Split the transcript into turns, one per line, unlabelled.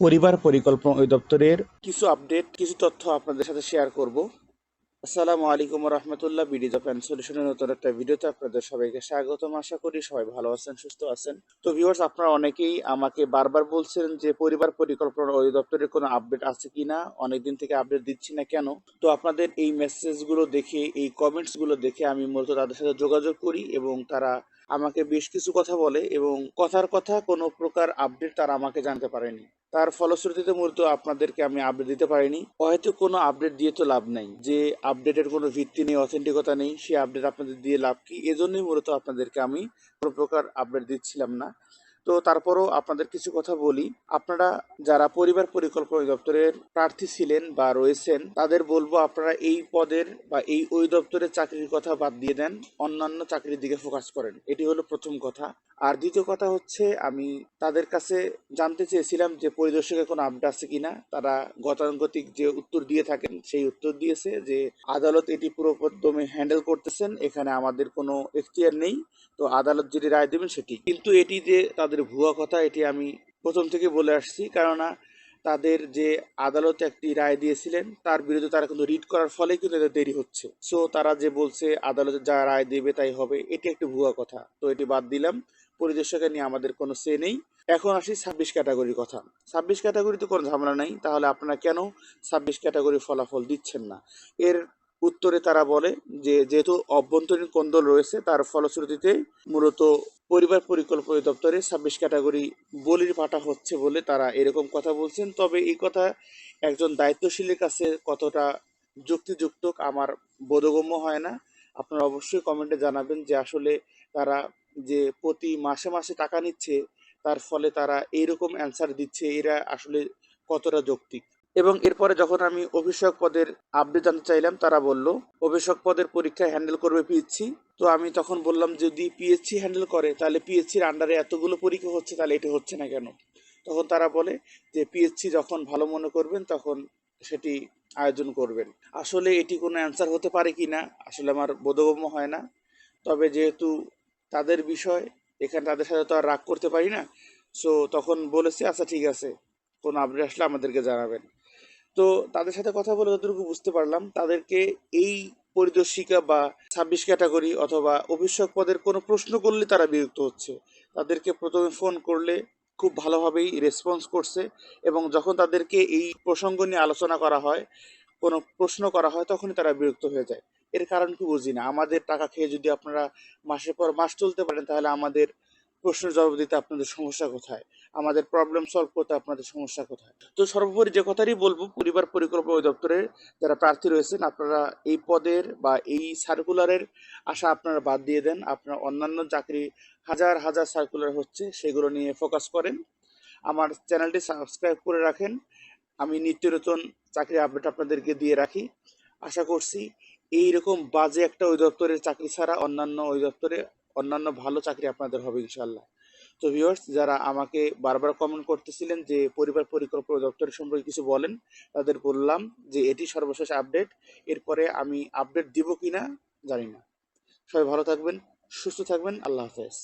পরিবার পরিকল্পনা অধিদপ্তরের কিছু আপডেট কিছু তথ্য আপনাদের সাথে শেয়ার করব। আসসালামু আলাইকুম রহমতুল্লাহ বিডি জাপান সলিউশনের নতুন একটা ভিডিওতে আপনাদের সবাইকে স্বাগতম। আশা করি সবাই ভালো আছেন, সুস্থ আছেন। তো ভিউয়ার্স আপনারা অনেকেই আমাকে বারবার বলছিলেন যে পরিবার পরিকল্পনা অধিদপ্তরের কোনো আপডেট আছে কিনা অনেকদিন থেকে আপডেট দিচ্ছি না কেন? তো আপনাদের এই মেসেজগুলো দেখে, এই কমেন্টসগুলো দেখে আমি মূলত তাদের সাথে যোগাযোগ করি এবং তারা আমাকে বেশ কিছু কথা বলে এবং কথার কথা কোনো প্রকার আপডেট তারা আমাকে জানতে পারেনি। তার ফলশ্রুতিতে মূলত আপনাদেরকে আমি আপডেট দিতে পারিনি। হয়তো কোনো আপডেট দিয়ে তো লাভ নাই। যে আপডেটের কোনো ভিত্তি নেই অথেন্টিকতা নেই, সেই আপডেট আপনাদের দিয়ে লাভ কি? এজন্যই মূলত আপনাদেরকে আমি কোনো প্রকার আপডেট দিচ্ছিলাম না। তো তারপরও আপনাদের কিছু কথা বলি। আপনারা যারা পরিবার পরিকল্পনা দপ্তরের প্রার্থী ছিলেন বা রয়েছেন, তাদের বলব আপনারা এই পদের বা এই ওই দপ্তরের চাকরির কথা বাদ দিয়ে দেন, অন্যান্য চাকরির দিকে ফোকাস করেন। এটি হলো প্রথম কথা। আর দ্বিতীয় কথা হচ্ছে, আমি তাদের কাছে জানতে চেয়েছিলাম যে পরিদর্শকের কোনো আপডেট আছে কিনা। তারা গতানুগতিক যে উত্তর দিয়ে থাকেন, সেই উত্তর দিয়েছে যে আদালত এটি পুরোদমে হ্যান্ডেল করতেছেন, এখানে আমাদের কোনো এখতিয়ার নেই। তো আদালত যেটি রায় দেবেন সেটি। কিন্তু এটি যে তাদের ভুয়া কথা এটি আমি প্রথম থেকে বলে আসছি। কেননা তাদের যে আদালত একটি রায় দিয়েছিলেন, তার বিরুদ্ধে তারা কিন্তু রিড করার ফলে কিন্তু এদের দেরি হচ্ছে। সো তারা যে বলছে আদালতে যা রায় দেবে তাই হবে, এটি একটি ভুয়া কথা। তো এটি বাদ দিলাম। পরিদর্শকের নিয়ে আমাদের কোনো সে নেই। এখন আসি ছাব্বিশ ক্যাটাগরির কথা। ছাব্বিশ ক্যাটাগরিতে কোনো ঝামেলা নাই। তাহলে আপনারা কেন ছাব্বিশ ক্যাটাগরির ফলাফল দিচ্ছেন না? এর উত্তরে তারা বলে যে, যেহেতু অভ্যন্তরীণ কোন্দল রয়েছে, তার ফলশ্রুতিতে মূলত পরিবার পরিকল্পনা দপ্তরে ছাব্বিশ ক্যাটাগরি বলির পাঠা হচ্ছে বলে তারা এরকম কথা বলছেন। তবে এই কথা একজন দায়িত্বশীলের কাছে কতটা যুক্তিযুক্ত আমার বোধগম্য হয় না। আপনারা অবশ্যই কমেন্টে জানাবেন যে, আসলে তারা যে প্রতি মাসে মাসে টাকা নিচ্ছে, তার ফলে তারা এইরকম অ্যান্সার দিচ্ছে, এরা আসলে কতটা যৌক্তিক? এবং এরপরে যখন আমি অভিষেক পদের আপডেট জানতে চাইলাম, তারা বলল, অভিষেক পদের পরীক্ষা হ্যান্ডেল করবে পিএসসি তো আমি তখন বললাম যদি পিএসসি হ্যান্ডেল করে, তাহলে পিএসসির আন্ডারে এতগুলো পরীক্ষা হচ্ছে, তাহলে এটা হচ্ছে না কেন? তখন তারা বলে যে পিএসসি যখন ভালো মনে করবেন, তখন সেটি আয়োজন করবেন। আসলে এটি কোনো অ্যান্সার হতে পারে কি না, আসলে আমার বোধগম্য হয় না। তবে যেহেতু তাদের বিষয়, এখানে তাদের সাথে তো আর রাগ করতে পারি না সো তখন বলেছি আচ্ছা ঠিক আছে। কোনো আপডেট আসলে আমাদেরকে জানাবেন। তো তাদের সাথে কথা বলে যতটুকু বুঝতে পারলাম, তাদেরকে এই পরিদর্শিকা বা ছাব্বিশ ক্যাটাগরি অথবা অভিষেক পদের কোনো প্রশ্ন করলে তারা বিরক্ত হচ্ছে। তাদেরকে প্রথমে ফোন করলে খুব ভালোভাবেই রেসপন্স করছে এবং যখন তাদেরকে এই প্রসঙ্গ নিয়ে আলোচনা করা হয়, কোনো প্রশ্ন করা হয়, তখনই তারা বিরক্ত হয়ে যায়। এর কারণ কি বুঝি না। আমাদের টাকা খেয়ে যদি আপনারা মাসের পর মাস চলতে পারেন, তাহলে আমাদের প্রশ্নের জবাব দিতে আপনাদের সমস্যা কোথায়? আমাদের প্রবলেম সলভ করতে আপনাদের সমস্যা কোথায়? তো সর্বোপরি যে কথারই বলব, পরিবার পরিকল্পনা অধিদপ্তরের যারা প্রার্থী রয়েছেন, আপনারা এই পদের বা এই সার্কুলারের আশা আপনারা বাদ দিয়ে দেন। আপনারা অন্যান্য চাকরি, হাজার হাজার সার্কুলার হচ্ছে, সেগুলো নিয়ে ফোকাস করেন। আমার চ্যানেলটি সাবস্ক্রাইব করে রাখেন। আমি নিত্য নতুন চাকরি আপডেট আপনাদেরকে দিয়ে রাখি। আশা করছি এইরকম বাজে একটা অধিদপ্তরের চাকরি ছাড়া অন্যান্য অধিদপ্তরে অন্যান্য ভালো চাকরি আপনাদের হবে ইনশাল্লাহ তো ভিউয়ার্স যারা আমাকে বারবার কমেন্ট করতেছিলেন যে পরিবার পরিকল্পনা দপ্তরের সম্পর্কে কিছু বলেন, তাদের বললাম যে এটি সর্বশেষ আপডেট এরপরে আমি আপডেট দিব কিনা জানি না। সবাই ভালো থাকবেন, সুস্থ থাকবেন, আল্লাহ হাফেজ।